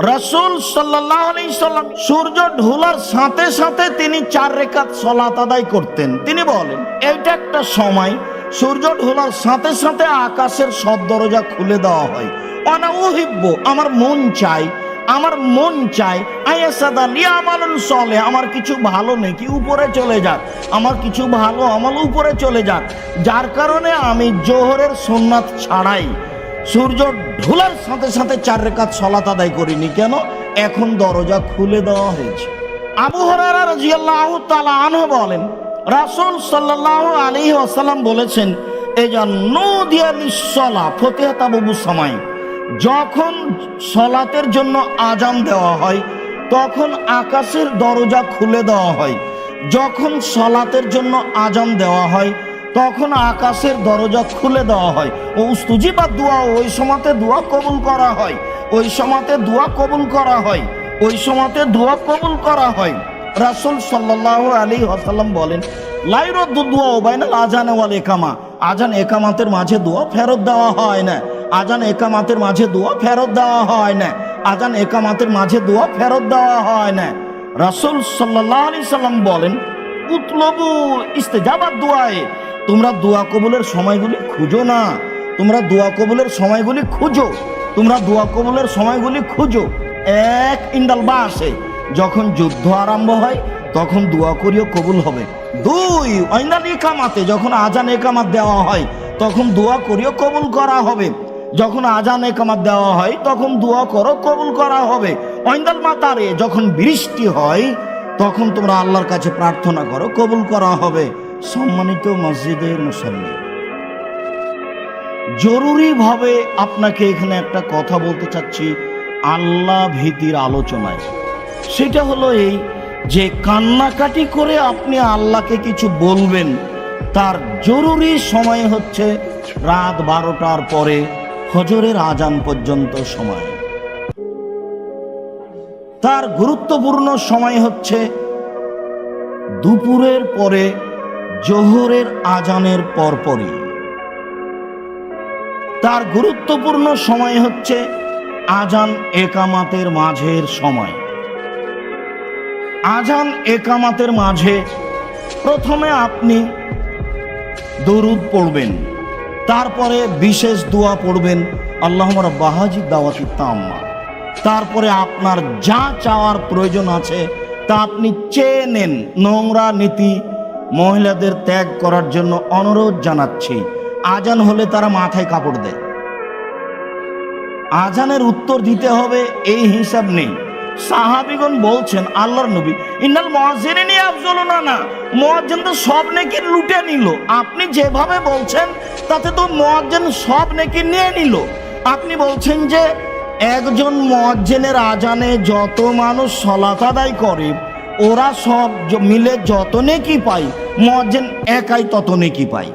রসুল সাল্লাম সূর্য ঢোলার সাথে সাথে তিনি চার রেখাত সলাত আদায় করতেন। তিনি বলেন, এইটা একটা সময়, সূর্য ঢোলার সাথে সাথে আকাশের সব দরজা খুলে দেওয়া হয়। অনাউহিব্য আমার মন চাই, আমার মন চাই, আয়াসাদা লিয়া আমালন চলে আমার কিছু ভালো নেই উপরে চলে যাক? আমার কিছু ভালো আমল উপরে চলে যাক। যার কারণে আমি জোহরের সোননাথ ছাড়াই সূর্য ঢোলার সাথে সাথে চার রেখাত সলাত আদায় করিনি। কেন? এখন দরজা খুলে দেওয়া হয়েছে। আবু হরারা রাজিয়াল্লাহু তাআলা আনহু বলেন, রাসূল সাল্লাল্লাহু আলাইহি ওয়াসাল্লাম বলেছেন এই যে নদিয়ালিসলা ফতিহাত আবু সময় যখন সলাতের জন্য আজান দেওয়া হয়, তখন আকাশের দরজা খুলে দেওয়া হয়। যখন সলাতের জন্য আজান দেওয়া হয় তখন আকাশের দরজা খুলে দেওয়া হয়। ও উস্তুজি বা দোয়া, ওই সময়তে দোয়া কবুল করা হয়। ওই সময়তে দোয়া কবুল করা হয়। ওই সময়তে দোয়া কবুল করা হয়। রাসূল সাল্লাল্লাহু আলাইহি ওয়াসাল্লাম বলেন লাইরদ্দু দোয়া ওবাইনাল আজান ওয়াল একামা আজান একামাতের মাঝে দোয়া ফেরত দেওয়া হয় না। আজান একামাতের মাঝে দোয়া ফেরত দেওয়া হয় না। আজান একামাতের মাঝে দোয়া ফেরত দেওয়া হয় না। রাসূল সাল্লাল্লাহু আলাইহি সাল্লাম বলেন, উতলবু ইস্তেজাবাত দোয়ায়ে। তোমরা দোয়া কবুলের সময়গুলি খুঁজো না। তোমরা দোয়া কবুলের সময়গুলি খুঁজো। তোমরা দোয়া কবুলের সময়গুলি খুঁজো। এক ইন্দাল বা আসে যখন যুদ্ধ আরম্ভ হয়, তখন দোয়া করিও কবুল হবে। দুই ঐন্দাল একামাতে যখন আজান একামাত দেওয়া হয়, তখন দোয়া করিও কবুল করা হবে। যখন আজান একামাত দেওয়া হয়, তখন দোয়া করো কবুল করা হবে। ঐন্দাল মাতারে, যখন বৃষ্টি হয়, তখন তোমরা আল্লাহর কাছে প্রার্থনা করো কবুল করা হবে। সম্মানিত মসজিদের মুসল্লি। জরুরিভাবে আপনাকে এখানে একটা কথা বলতে চাচ্ছি আল্লাহ ভীতির আলোচনায়। সেটা হলো এই যে কান্নাকাটি করে আপনি আল্লাহকে কিছু বলবেন, তার জরুরি সময় হচ্ছে রাত বারোটার পরে হজরের আজান পর্যন্ত সময়। তার গুরুত্বপূর্ণ সময় হচ্ছে দুপুরের পরে জোহরের আজানের পরপরই। তার গুরুত্বপূর্ণ সময় হচ্ছে আজান একামাতের মাঝের সময়। আজান একামাতের মাঝে প্রথমে আপনি দরুদ পড়বেন, তারপরে বিশেষ দোয়া পড়বেন আল্লাহ বাহাজি দাওয়াতি তাম্মা। তারপরে আপনার যা চাওয়ার প্রয়োজন আছে তা আপনি চেয়ে নেন, নোংরা নীতি মহিলাদের ত্যাগ করার জন্য অনুরোধ জানাচ্ছি। আজান হলে তারা মাথায় কাপড় দেয়। আজানের উত্তর দিতে হবে এই হিসাব নেই। সাহাবিগণ বলছেন, আল্লাহর নবী, ইন্নাল মহাজিরিনী আফজল না না মহাজ্জেন তো সব নেকি লুটে নিল। আপনি যেভাবে বলছেন, তাতে তো মহাজ্জেন সব নেকি নিয়ে নিল। আপনি বলছেন যে, একজন মহাজ্জেনের আজানে যত মানুষ সলাত আদায় করে ওরা সব মিলে যত নেকি পায় মহাজ্জেন একাই তত নেকি পায়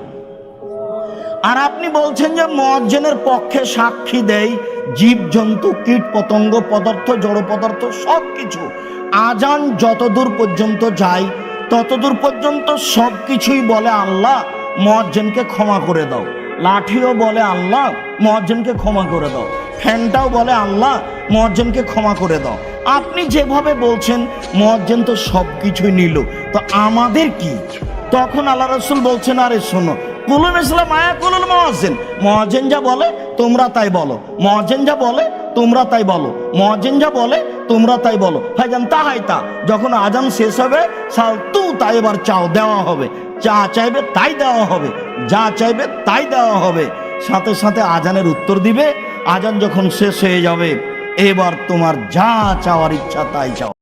আর আপনি বলছেন যে মজ্জেনের পক্ষে সাক্ষী দেয় জীবজন্তু কীট, পতঙ্গ, পদার্থ, জড় পদার্থ, সব কিছু। আজান যতদূর পর্যন্ত যায়, ততদূর পর্যন্ত সব কিছুই বলে আল্লাহ মজ্জেনকে ক্ষমা করে দাও। লাঠিও বলে আল্লাহ মজ্জেনকে ক্ষমা করে দাও। ফ্যানটাও বলে, আল্লাহ মজ্জেনকে ক্ষমা করে দাও। আপনি যেভাবে বলছেন মজ্জেন তো সব কিছুই নিল। তো আমাদের কি? তখন আল্লাহ রসুল বলছেন, আরে শোনো কুলুল ইসলাম মায়া কুলুল মহাজেন মহাজেন যা বলে, তোমরা তাই বলো। মহাজেন যা বলে, তোমরা তাই বলো। মহাজেন যা বলে, তোমরা তাই বলো। ভাইজান তা হাই তা যখন আজান শেষ হবে, সাল তু তাই এবার চাও, দেওয়া হবে। যা চাইবে তাই দেওয়া হবে। যা চাইবে তাই দেওয়া হবে। সাথে সাথে আজানের উত্তর দিবে। আজান যখন শেষ হয়ে যাবে এবার তোমার যা চাওয়ার ইচ্ছা তাই চাও।